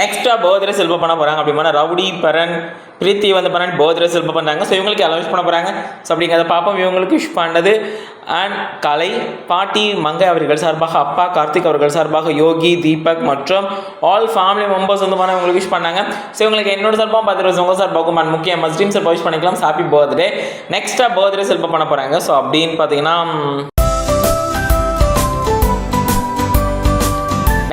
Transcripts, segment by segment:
நெக்ஸ்ட்டாக போதிர செல்வம் பண்ண போகிறாங்க அப்படின்னா ரவுடி பரன் பிரீத்தி வந்து பரன் போதிர செல்வம் பண்ணுறாங்க ஸோ இவங்களுக்கு அலௌன்ஸ் பண்ண போகிறாங்க ஸோ அப்படிங்கிறத பார்ப்போம். இவங்களுக்கு விஷ் பண்ணது. அண்ட் கலை பாட்டி மங்கை அவர்கள் சார்பாக அப்பா கார்த்திக் அவர்கள் சார்பாக யோகி தீபக் மற்றும் ஆல் ஃபேமிலி மெம்பர்ஸ் வந்து பண்ண இவங்களுக்கு விஷ் பண்ணாங்க. ஸோ இவங்களுக்கு என்னோட சார்பாக பத்து ரோஸ் உங்கள் பார்க்கும் அண்ட் முக்கிய மஸ்டீம் சார் விஷ் பண்ணிக்கலாம். ஹாப்பி பர்த்டே நெக்ஸ்ட்டாக பர்த்டே செல்வ பண்ண போகிறாங்க ஸோ அப்படின்னு பார்த்தீங்கன்னா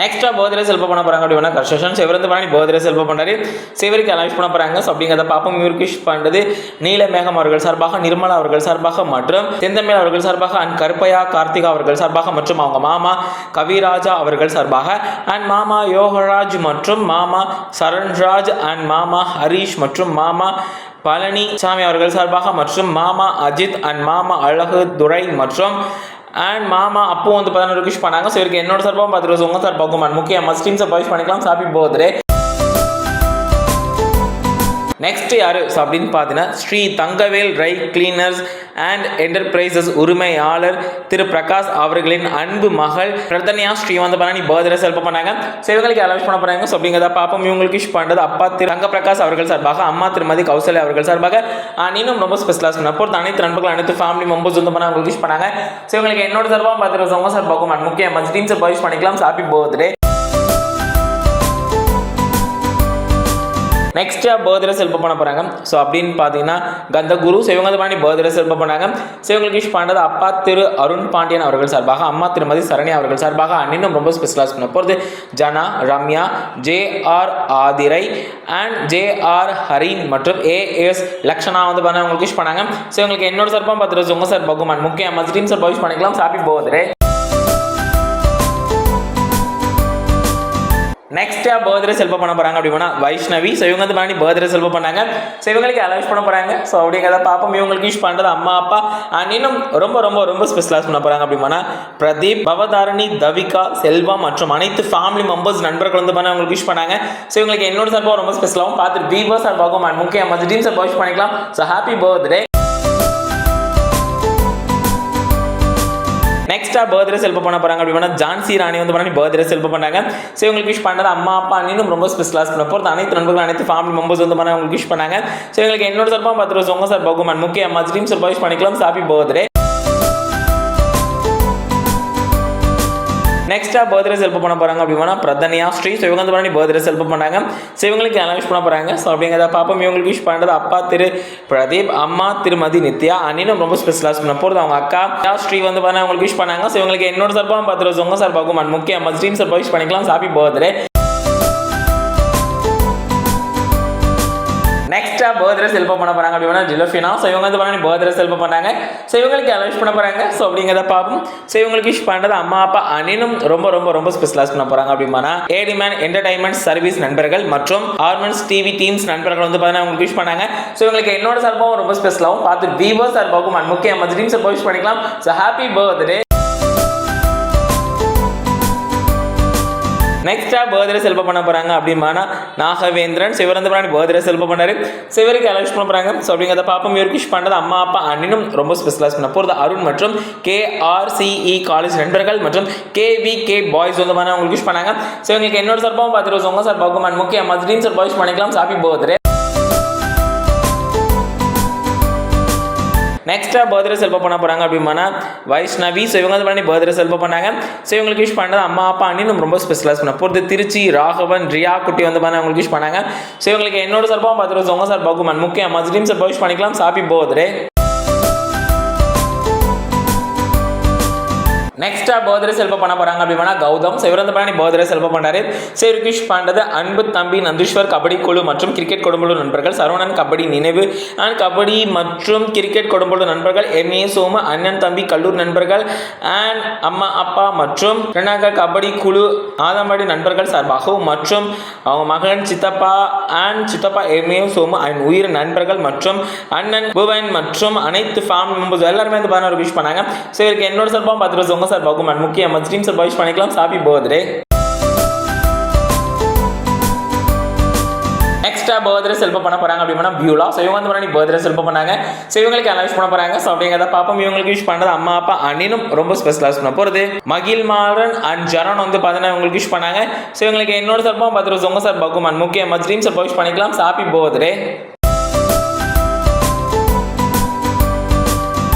நெக்ஸ்ட்டாக போதிர செல்வ பண்ண போகிறாங்க அப்படின்னா கர்ஷன் சிவரந்து பண்ணி போதிர ஹெல்ப் பண்ணாரு சிவருக்கு அனௌன்ஸ் பண்ண போகிறாங்க ஸோ அப்படிங்கிறத பார்ப்போம் இவருக்கு விஷ் பண்ணுறது நீலமேகம் அவர்கள் சார்பாக நிர்மலா அவர்கள் சார்பாக மற்றும் செந்தமிழ் அவர்கள் சார்பாக அண்ட் கருப்பையா கார்த்திகா அவர்கள் சார்பாக மற்றும் அவங்க மாமா கவிராஜா அவர்கள் சார்பாக அண்ட் மாமா யோகராஜ் மற்றும் மாமா சரண்ராஜ் அண்ட் மாமா ஹரீஷ் மற்றும் மாமா பழனி சாமி அவர்கள் சார்பாக மற்றும் மாமா அஜித் அண்ட் மாமா அழகு துரை மற்றும் அண்ட் மாமா அப்போ வந்து பதினோரு விஷ் பண்ணாங்க. ஸோ இவருக்கு என்னோட சார்பாகவும் பத்து உங்கள் சார்பாகவும். முக்கியமாக முக்கிய பாய்ஸ் பண்ணிக்கலாம். ஹாப்பி பர்த்டே நெக்ஸ்ட் யாரு? ஸோ அப்படின்னு பார்த்தீங்கன்னா ஸ்ரீ தங்கவேல் ரை கிளீனர்ஸ் அண்ட் என்டர்பிரைசஸ் உரிமையாளர் திரு பிரகாஷ் அவர்களின் அன்பு மகள் பிரதன்யா ஸ்ரீ வந்து பண்ணி பர்த்டே செல்ப பண்ணாங்க. ஸோ இவங்களுக்கு பண்ண போறாங்க? ஸோ அப்படிங்கிறத பார்ப்போம். இவங்களுக்கு விஷ் பண்ணுறது அப்பா திரு ரங்க பிரகாஷ் அவர்கள் சார்பாக அம்மா திருமதி கௌசல்யா அவர்கள் சார்பாக. அண்ட் இன்னும் ரொம்ப ஸ்பெஷலாக சொன்ன பொறுத்த அனைத்து நண்பர்கள் அனைத்து ஃபேமிலி மெம்பர்ஸ் வந்து பண்ண அவங்களுக்கு விஷ் பண்ணாங்க. ஸோ இவங்களுக்கு என்னோட சார்பாக பார்த்துட்டு உங்க சார்பாகவும் அண்ட் முக்கிய மஸ்டீம் சார் விஷ் பண்ணிக்கலாம். ஹாப்பி பர்த்டே நெக்ஸ்ட்டாக பர்த்டே செல்ப பண்ண போகிறாங்க ஸோ அப்படின்னு பார்த்தீங்கன்னா கந்தகுரு குரு இவங்க பாண்டி பர்த்டே செல்ப பண்ணாங்க. ஸோ இவங்களுக்கு விஷ் பண்ணுறது அப்பா திரு அருண் பாண்டியன் அவர்கள் சார்பாக அம்மா திருமதி சரணி அவர்கள் சார்பாக அண்ணனும் ரொம்ப ஸ்பெஷலாக பண்ண போகிறது Jana Ramya J R Aadhirai and J R Harin மற்றும் ஏஎஸ் லக்ஷனா வந்து பண்ண அவங்களுக்கு விஷ் பண்ணாங்க. ஸோ இவங்களுக்கு என்னோட சார்பாக பார்த்துட்டு உங்கள் சார் பகுமான் முக்கிய டீம் சார் விஷ் பண்ணிக்கலாம். ஹாப்பி பர்த்டே நெக்ஸ்ட்டாக பர்த்டே செல்ப பண்ண போகிறாங்க அப்படின்னா வைஷ்ணவி. ஸோ இவங்க வந்து பண்ணி பர்த்டே செல்ப பண்ணாங்க. ஸோ இவங்களுக்கு அலௌன்ஸ் பண்ண போகிறாங்க ஸோ அப்படிங்கிறத பார்ப்போம். இவங்களுக்கு யூஸ் பண்ணுறது அம்மா அப்பா அண்ட் இன்னும் ரொம்ப ரொம்ப ரொம்ப ஸ்பெஷலாக பண்ண போகிறாங்க அப்படின்னா பிரதீப் பவதாரணி தவிகா செல்வா மற்றும் அனைத்து ஃபேமிலி மெம்பர்ஸ் நண்பர்கள் வந்து பண்ண அவங்களுக்கு யூஸ் பண்ணாங்க. ஸோ இவங்களுக்கு என்னோட சார்பாக ரொம்ப ஸ்பெஷலாகவும் பார்த்துட்டு வீவோ சார்பாகவும் அண்ட் முக்கிய மஜ்டீம் சார் விஷ் பண்ணிக்கலாம். ஸோ ஹாப்பி பர்த்டே நெக்ஸ்ட்டாக பர்த்டே செல்ப பண்ண போகிறாங்க அப்படின்னா ஜான்சி ராணி வந்து பண்ணி பர்த்டே செல்ப பண்ணாங்க ஸோ இவங்களுக்கு விஷ் பண்ணுறது அம்மா அப்பா இன்னும் ரொம்ப ஸ்பெஷலாக பண்ண போகிறது அனைத்து நண்பர்கள் அனைத்து ஃபேமிலி மெம்பர்ஸ் வந்து பண்ண அவங்களுக்கு விஷ் பண்ணாங்க. ஸோ உங்களுக்கு என்னோட சார்பாக பத்து ரோஸ் உங்கள் சார் பகுமான் முக்கிய அம்மா சார் விஷ் பண்ணிக்கலாம். ஹாப்பி பர்த்டே நெக்ஸ்ட்டாக பர்த்டே செல்ப் பண்ண போகிறாங்க அப்படின்னா பிரதனியா ஸ்ரீ. ஸோ இவங்க வந்து பண்ணி பர்த்டே செல்ப் பண்ணாங்க. ஸோ இவங்களுக்கு விஷ் பண்ண போகிறாங்க ஸோ அப்படிங்கிறத பாப்போம் இவங்களுக்கு விஷ் பண்ணுறது அப்பா திரு பிரதீப் அம்மா திருமதி நித்யா. அண்ணினும் ரொம்ப ஸ்பெஷலாக பண்ண போகிறது அவங்க அக்கா. ஸ்ரீ வந்து பண்ண அவங்களுக்கு விஷ் பண்ணாங்க. ஸோ இவங்களுக்கு என்னோட சார்பாக பத்து ரோஸ் உங்கள் சார்பாகவும் அண்ட் முக்கிய மஸ்டீம் சார் விஷ் பண்ணிக்கலாம் ஹாப்பி பர்த்டே பர்த்டே செல்ப பண்ண போகிறாங்க அப்படின்னா ஜிலோஃபினா ஸோ இவங்க வந்து பண்ணி பர்த்டே செல்ப பண்ணாங்க. ஸோ இவங்களுக்கு அலோஸ் பண்ண போகிறாங்க ஸோ அப்படிங்கிறத பார்ப்போம். ஸோ இவங்களுக்கு விஷ் பண்ணுறது அம்மா அப்பா அனினும் ரொம்ப ரொம்ப ரொம்ப ஸ்பெஷலாக பண்ண போகிறாங்க அப்படின்னா ஏடிமேன் என்டர்டைன்மெண்ட் சர்வீஸ் நண்பர்கள் மற்றும் ஆர்மன்ஸ் டிவி டீம்ஸ் நண்பர்கள் வந்து பார்த்தீங்கன்னா உங்களுக்கு விஷ் பண்ணாங்க. ஸோ இவங்களுக்கு என்னோட சார்பாகவும் ரொம்ப ஸ்பெஷலாகவும் பார்த்து வீவோ சார்பாகவும் அண்ட் முக்கிய மஜ்ரீம் சார் விஷ் பண்ணிக்கலாம். ஸோ ஹாப்பி பர்த்டே நெக்ஸ்ட்டாக பர்த்டே செல்ப பண்ண போகிறாங்க அப்படின்னா நாகவேந்திரன். சிவரந்த பிராணி பர்த்டே செல்ப பண்ணாரு. சிவருக்கு அலோஷ் பண்ண போகிறாங்க ஸோ அப்படிங்கிறத பாப்பம் இவருக்கு விஷ் பண்ணுறது அம்மா அப்பா அண்ணனும் ரொம்ப ஸ்பெஷலாக பண்ண போகிறது அருண் மற்றும் கேஆர்சிஇ காலேஜ் நண்பர்கள் மற்றும் கேவி கே பாய்ஸ் வந்து பண்ண அவங்களுக்கு விஷ் பண்ணாங்க. ஸோ இவங்களுக்கு என்னோட சார்பாகவும் பார்த்துட்டு உங்கள் சார்பாகவும் அண்ட் முக்கிய மஸ்ரீம் சார் பாய்ஸ் பண்ணிக்கலாம். ஹாப்பி பர்த்டே நெக்ஸ்ட்டாக பர்த்டே செல்ப பண்ண போகிறாங்க அப்படின்னா வைஷ்ணவி. ஸோ இவங்க வந்து பண்ணி பர்த்டே செல்ப பண்ணாங்க. ஸோ இவங்களுக்கு யூஸ் பண்ணது அம்மா அப்பா அண்ணி நம்ம ரொம்ப ஸ்பெஷலாக பண்ண போகிறது திருச்சி ராகவன் ரியா குட்டி வந்து பண்ண அவங்களுக்கு யூஸ் பண்ணாங்க. ஸோ இவங்களுக்கு என்னோட சார்பாகவும் பார்த்துருவோம். உங்கள் சார் பகுமான் முக்கியம் மஸ்லீம் சார் யூஸ் பண்ணிக்கலாம். சாப்பி பர்த்டே நெக்ஸ்ட்டாக பர்த்டே செல்ப பண்ண போகிறாங்க அப்படின்னா கௌதம். ஸோ இவர் வந்து பண்ணி பர்த்டே செல்ப பண்ணாரு ஸோ இவருக்கு பண்ணுறது அன்பு தம்பி நந்தீஸ்வர் கபடி குழு மற்றும் கிரிக்கெட் கொடும்புழு நண்பர்கள். சரவணன் கபடி நினைவு. அண்ட் கபடி மற்றும் கிரிக்கெட் கொடும்புழு நண்பர்கள். எம்ஏ சோமு அண்ணன் தம்பி கல்லூர் நண்பர்கள். அண்ட் அம்மா அப்பா மற்றும் கர்நாடக கபடி குழு ஆதம்பாடி நண்பர்கள் சார்பாகவும் மற்றும் அவங்க மகன் சித்தப்பா அண்ட் சித்தப்பா எம்ஏ சோமு அண்ட் உயிர் நண்பர்கள் மற்றும் அண்ணன் புவன் மற்றும் அனைத்து ஃபேமிலி மெம்பர்ஸ் எல்லாருமே வந்து பண்ண விஷ் பண்ணாங்க. ஸோ இவருக்கு என்னோட சார்பாகவும் பத்து ரோஸ் சார் பகுமான் முக்கிய அம்மா ஸ்ட்ரீம் சார் பாய்ஸ் பண்ணிக்கலாம். சாப்பி பர்த்டே நெக்ஸ்ட்டாக பர்த்டே செல்ப பண்ண போறாங்க அப்படின்னா பியூலா ஸோ இவங்க வந்து முன்னாடி பர்த்டே செல்ப பண்ணாங்க. ஸோ இவங்களுக்கு அனௌன்ஸ் பண்ண போறாங்க? ஸோ அப்படிங்கிறத பாப்போம் இவங்களுக்கு யூஸ் பண்ணுறது அம்மா அப்பா அண்ணினும் ரொம்ப ஸ்பெஷலாக பண்ண போகிறது மகிழ் மாறன் அண்ட் ஜரன் வந்து பார்த்தீங்கன்னா இவங்களுக்கு யூஸ் பண்ணாங்க. ஸோ இவங்களுக்கு என்னோட சார்பாக பார்த்துட்டு உங்க சார் பகுமான் முக்கிய ட்ரீம் சார் யூஸ் பண்ணிக்கலாம். Happy birthday